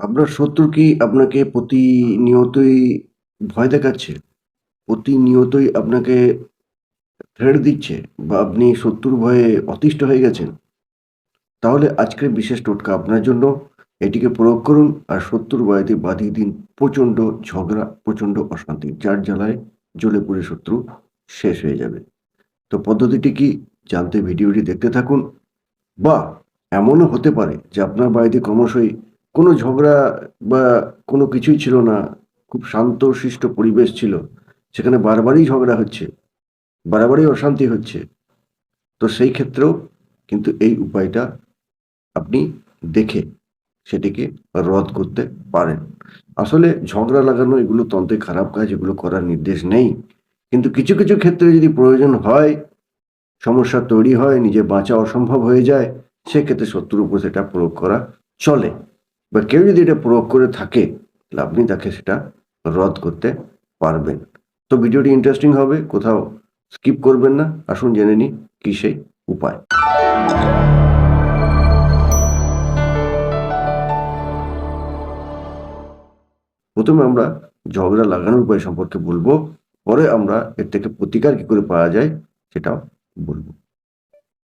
আপনার শত্রু কি আপনাকে প্রতিনিয়তই ভয় দেখাচ্ছে? প্রতিনিয়তই আপনাকে থ্রেট দিচ্ছে বা আপনি শত্রুর ভয়ে অতিষ্ঠ হয়ে গেছেন? তাহলে আজকের বিশেষ টোটকা আপনার জন্য। এটিকে প্রয়োগ করুন আর শত্রুর ভয়তে বাঁধিয়ে দিন প্রচণ্ড ঝগড়া, প্রচণ্ড অশান্তি, যার জ্বালায় জ্বলে পুড়ে শত্রু শেষ হয়ে যাবে। তো পদ্ধতিটি কি? জানতে ভিডিওটি দেখতে থাকুন। বা এমনও হতে পারে যে আপনার বাড়িতে ক্রমশই কোনো ঝগড়া বা কোনো কিছুই ছিল না। খুব শান্ত, শিষ্ট পরিবেশ ছিল। সেখানে বারবারই ঝগড়া হচ্ছে, বারবারই অশান্তি হচ্ছে। তো সেই ক্ষেত্রেও কিন্তু এই উপায়টা আপনি দেখে সেটিকে রদ করতে পারেন। আসলে ঝগড়া লাগানো, এগুলো তন্ত্রে খারাপ কাজ, এগুলো করার নির্দেশ নেই। কিন্তু কিছু কিছু ক্ষেত্রে যদি প্রয়োজন হয়, সমস্যা তৈরি হয়, নিজে বাঁচা অসম্ভব হয়ে যায়, সেক্ষেত্রে শত্রুর উপর সেটা প্রয়োগ করা চলে। বা কেউ যদি এটা প্রয়োগ করে থাকে, তাহলে আপনি তাকে সেটা রদ করতে পারবেন। তো ভিডিওটি ইন্টারেস্টিং হবে, কোথাও স্কিপ করবেন না। আসুন জেনে নিই কি সেই উপায়। প্রথমে আমরা ঝগড়া লাগানোর উপায় সম্পর্কে বলব, পরে আমরা এর থেকে প্রতিকার কি করে পাওয়া যায় সেটাও বলব।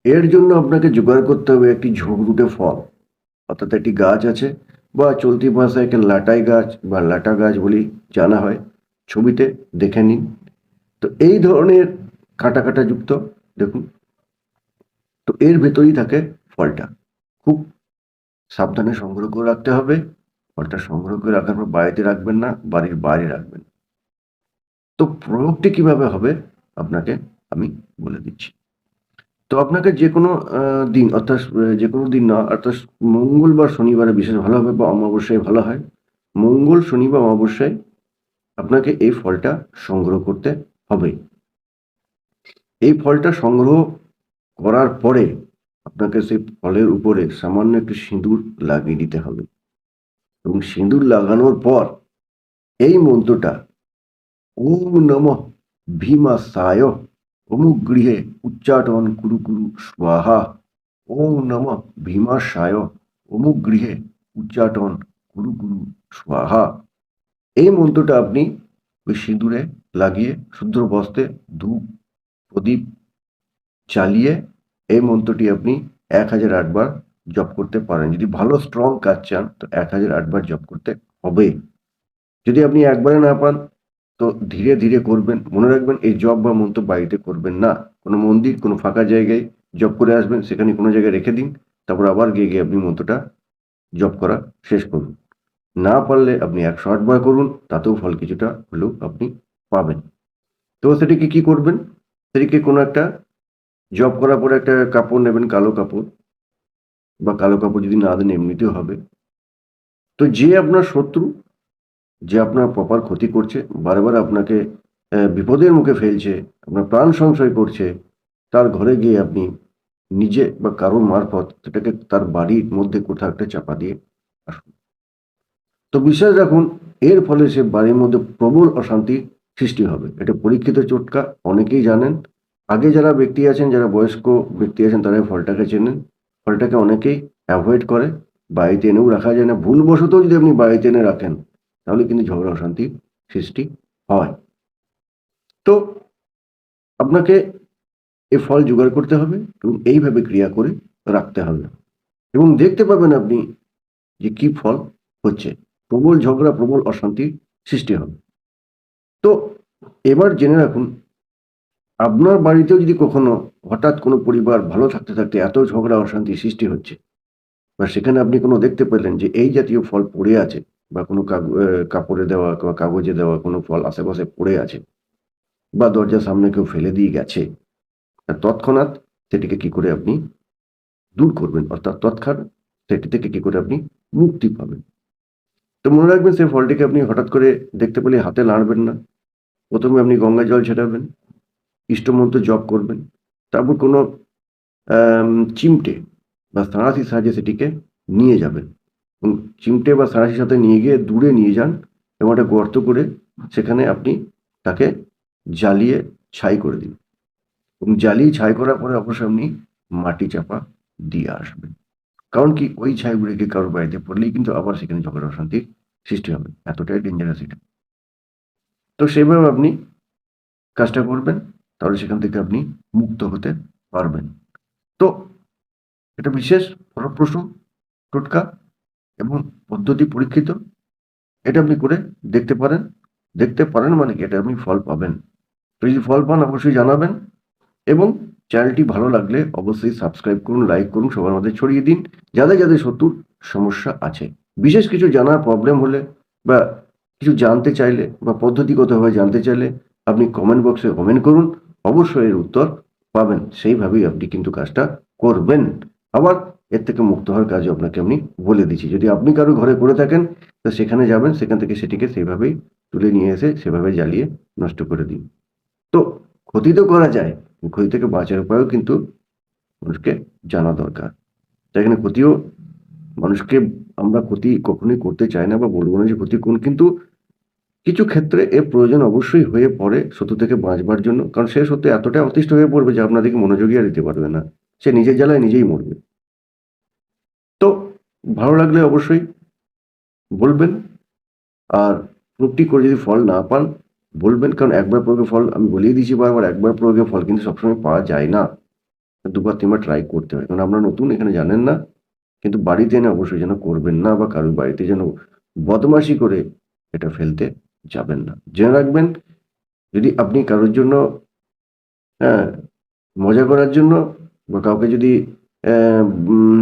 এর জন্য আপনাকে জোগাড় করতে হবে একটি ঝোগরুটে ফল, অর্থাৎ একটি গাছ আছে বা চলতি ভাষায় একে লাটাই গাছ বা লাটা গাছ বলি জানা হয়, ছবিতে দেখে নিন। তো এই ধরনের কাটা কাটা যুক্ত, দেখুন। তো এর ভেতরেই থাকে ফলটা। খুব সাবধানে সংগ্রহ করে রাখতে হবে। ফলটা সংগ্রহ করে রাখার পর বাড়িতে রাখবেন না, বাড়ির বাইরে রাখবেন। তো প্রয়োগটি কীভাবে হবে, আপনাকে আমি বলে দিচ্ছি। তো আপনাকে যে কোনো দিন, অর্থাৎ যে কোনো দিন না, অর্থাৎ মঙ্গল বা শনিবারে বিশেষ ভালো হবে বা অমাবস্যায় ভালো হয়। মঙ্গল, শনি বা অমাবস্যায় আপনাকে এই ফলটা সংগ্রহ করতে হবে। এই ফলটা সংগ্রহ করার পরে আপনাকে সেই ফলের উপরে সামান্য একটু সিঁদুর লাগিয়ে দিতে হবে। এবং সিঁদুর লাগানোর পর এই মন্ত্রটা, ওম নম ভীমা সায় অমুক গৃহে উচ্চাটন কুরু কুরু স্বাহা। ওম নম ভীমা সায় অমুক গৃহে উচ্চাটন কুরু কুরু স্বাহা। এই মন্ত্রটা আপনি ওই সিঁদুরে লাগিয়ে শুদ্র বস্তে ধূপ, প্রদীপ চালিয়ে এই মন্ত্রটি আপনি এক হাজার আটবার জপ করতে পারেন। যদি ভালো স্ট্রং কাজ চান, তো এক হাজার আটবার জপ করতে হবে। যদি আপনি একবারে না পান তো ধীরে ধীরে করবেন। মনে রাখবেন, এই জব বা মন্ত্র বাড়িতে করবেন না। কোনো মন্দির, কোনো ফাঁকা জায়গায় জব করে আসবেন, সেখানে কোনো জায়গায় রেখে দিন, তারপর আবার গিয়ে গিয়ে আপনি মন্ত্রটা জব করা শেষ করুন। না পারলে আপনি একশো আটবার করুন, তাতেও ফল কিছুটা হলেও আপনি পাবেন। তো সেটিকে কি করবেন? সেটিকে কোনো একটা জব করার পরে একটা কাপড় নেবেন, কালো কাপড়। বা কালো কাপড় যদি না দেন, এমনিতেও হবে। তো যে আপনার শত্রু যে আপনার প্রপার ক্ষতি করছে, বারবার আপনাকে বিপদের মুখে ফেলছে, আপনার প্রাণ সংশয় করছে, তার ঘরে গিয়ে আপনি নিজে বা কারোর মারফত সেটাকে তার বাড়ির মধ্যে কোথাও একটা চাপা দিয়ে আসুন। তো বিশ্বাস রাখুন, এর ফলে সে বাড়ির মধ্যে প্রবল অশান্তি সৃষ্টি হবে। এটা পরীক্ষিত চোটকা, অনেকেই জানেন। আগে যারা ব্যক্তি আছেন, যারা বয়স্ক ব্যক্তি আছেন, তারা ফলটাকে চেনেন। ফলটাকে অনেকেই অ্যাভয়েড করে। বাড়িতে এনেও রাখা যায় না। ভুলবশত যদি আপনি বাড়িতে এনে রাখেন তাহলে কিন্তু ঝগড়া অশান্তির সৃষ্টি হয়। তো আপনাকে এ ফল জোগাড় করতে হবে এবং এইভাবে ক্রিয়া করে রাখতে হবে। এবং দেখতে পাবেন আপনি যে কি ফল হচ্ছে। প্রবল ঝগড়া, প্রবল অশান্তির সৃষ্টি হবে। তো এবার জেনে রাখুন, আপনার বাড়িতেও যদি কখনো হঠাৎ কোনো পরিবার ভালো থাকতে থাকতে এত ঝগড়া, অশান্তি সৃষ্টি হচ্ছে, বা সেখানে আপনি কোনো দেখতে পেলেন যে এই জাতীয় ফল পড়ে আছে বা কোনো কাপড়ে দেওয়া বা কাগজে দেওয়া কোনো ফল আশেপাশে পড়ে আছে বা দরজার সামনে কেউ ফেলে দিয়ে গেছে তৎক্ষণাৎ সেটিকে কি করে আপনি দূর করবেন? অর্থাৎ তৎক্ষণাৎ সেটি থেকে কি করে আপনি মুক্তি পাবেন? তো মনে রাখবেন সেই ফলটিকে আপনি হঠাৎ করে দেখতে পেলে হাতে নাড়বেন না। প্রথমে আপনি গঙ্গা জল ছেটাবেন, ইষ্টমন্ত্র জপ করবেন, তারপর কোনো চিমটে বা সাঁড়াশির সাহায্যে সেটিকে নিয়ে যাবেন। চিমটে বা সাঁড়াশির সাথে নিয়ে গিয়ে দূরে নিয়ে যান এবং একটা গর্ত করে সেখানে আপনি তাকে জ্বালিয়ে ছাই করে দিন। এবং জ্বালিয়ে ছাই করার পরে অবশ্যই আপনি মাটি চাপা দিয়ে আসবেন। কারণ কি? ওই ছাইগুলিকে কারোর বাড়িতে পড়লেই কিন্তু আবার সেখানে ঝগড়া, অশান্তির সৃষ্টি হবে। এতটাই ডেঞ্জারাস এটা। তো সেভাবে আপনি কাজটা করবেন, তাহলে সেখান থেকে আপনি মুক্ত হতে পারবেন। তো এটা বিশেষ ফলপ্রসূ টোটকা। এবং পদ্ধতি পরীক্ষিত, এটা আপনি করে দেখতে পারেন। দেখতে পারেন মানে কি? এটা আপনি ফল পাবেন। যদি ফল পান, অবশ্যই জানাবেন। এবং চ্যানেলটি ভালো লাগলে অবশ্যই সাবস্ক্রাইব করুন, লাইক করুন, সবার মধ্যে ছড়িয়ে দিন। যাদের যাদের শত্রুর সমস্যা আছে। বিশেষ কিছু জানার প্রবলেম হলে বা কিছু জানতে চাইলে বা পদ্ধতিগতভাবে জানতে চাইলে আপনি কমেন্ট বক্সে কমেন্ট করুন। অবশ্যই এর উত্তর পাবেন। সেইভাবেই আপনি কিন্তু কাজটা করবেন। আবার এর থেকে মুক্ত হওয়ার কাজও আপনাকে আমি বলে দিচ্ছি। যদি আপনি কারও ঘরে করে থাকেন, তো সেখানে যাবেন, সেখান থেকে সেটিকে সেভাবেই তুলে নিয়ে এসে সেভাবে জ্বালিয়ে নষ্ট করে দিন। তো ক্ষতি তো করা যায়, ক্ষতি থেকে বাঁচার উপায়ও কিন্তু মানুষকে জানা দরকার। তাই এখানে ক্ষতিও মানুষকে আমরা ক্ষতি কখনোই করতে চাই না বা বলব না যে ক্ষতি কোন কিন্তু কিছু ক্ষেত্রে এর প্রয়োজন অবশ্যই হয়ে পড়ে শত্রু থেকে বাঁচবার জন্য। কারণ সে সত্যি এতটাই অতিষ্ঠ হয়ে পড়বে যে আপনাদেরকে মনোযোগী আর দিতে পারবে না। সে নিজের জ্বালায় নিজেই মরবে। তো ভালো লাগলে অবশ্যই বলবেন। আর প্রয়োগটি করে যদি ফল না পান, বলবেন, কারণ একবার প্রয়োগে ফল আমি বলেই দিয়েছি বারবার, একবার প্রয়োগে ফল কিন্তু সবসময় পাওয়া যায় না। দুবার, তিনবার ট্রাই করতে হয় কারণ আমরা নতুন, এখানে জানেন না, কিন্তু বাড়িতে এনে অবশ্যই যেন করবেন না বা কারোর বাড়িতে যেন বদমাশি করে এটা ফেলতে যাবেন না। জেনে রাখবেন, যদি আপনি কারোর জন্য হ্যাঁ মজা করার জন্য বা কাউকে যদি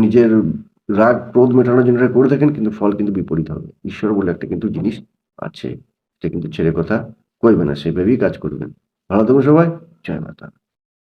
নিজের রাগ, ক্রোধ মেটানোর জন্য এটা করে থাকেন, কিন্তু ফল কিন্তু বিপরীত হবে। ঈশ্বর বলে একটা কিন্তু জিনিস আছে সে কিন্তু ছেড়ে কথা কইবে না সেভাবেই কাজ করবেন। ভালো থাকুন সবাই, জয় মাতা।